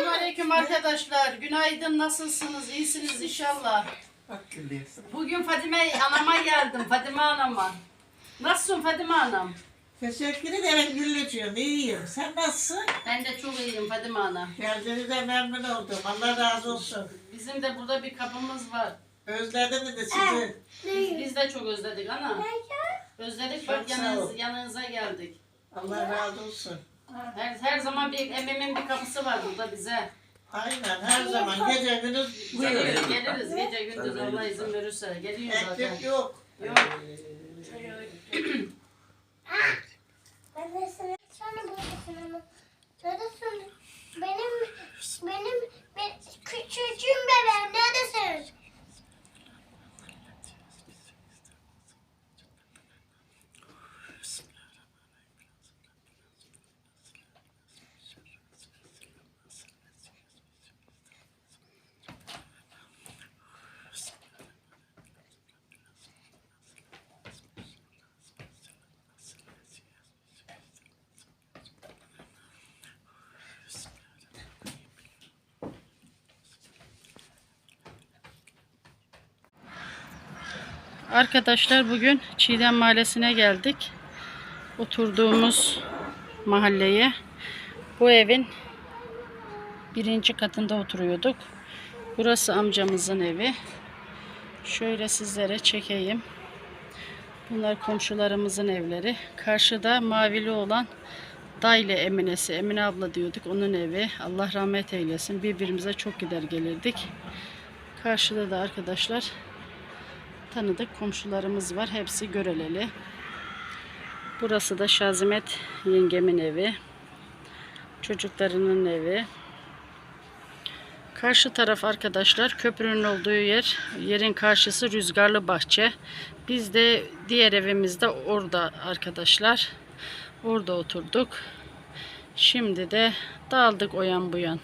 Selamünaleyküm arkadaşlar. Günaydın. Nasılsınız? İyisiniz inşallah. Bugün Fadime anama geldim. Fadime anama. Nasılsın Fadime anam? Teşekkür ederim Güllücüğüm. İyiyim. Sen nasılsın? Ben de çok iyiyim Fadime ana. Geldiğinize memnun oldum. Allah razı olsun. Bizim de burada bir kapımız var. Özledim de sizi. Biz, biz de çok özledik ana. Özledik bak Çok sağ yanınız, yanınıza geldik. Allah razı olsun. Her, her zaman bir ememin bir kapısı var burada bize. Aynen her zaman gece gündüz buyur. Geliriz, geliriz gece gündüz Allah izin verirse. Geliyor zaten. Eksik yok. Yok. Ben de sana sonra buradasın ama. Neredesin? Benim, Arkadaşlar bugün Çiğdem Mahallesi'ne geldik. Oturduğumuz mahalleye. Bu evin birinci katında oturuyorduk. Burası amcamızın evi. Şöyle sizlere çekeyim. Bunlar komşularımızın evleri. Karşıda mavili olan Dayle Eminesi, Emine abla diyorduk. Onun evi. Allah rahmet eylesin. Birbirimize çok gider gelirdik. Karşıda da arkadaşlar tanıdık komşularımız var. Hepsi göreleli. Burası da Şazimet yengemin evi. Çocuklarının evi. Karşı taraf arkadaşlar köprünün olduğu yer. Yerin karşısı rüzgarlı bahçe. Biz de diğer evimizde orada arkadaşlar. Orada oturduk. Şimdi de dağıldık o yan bu yan.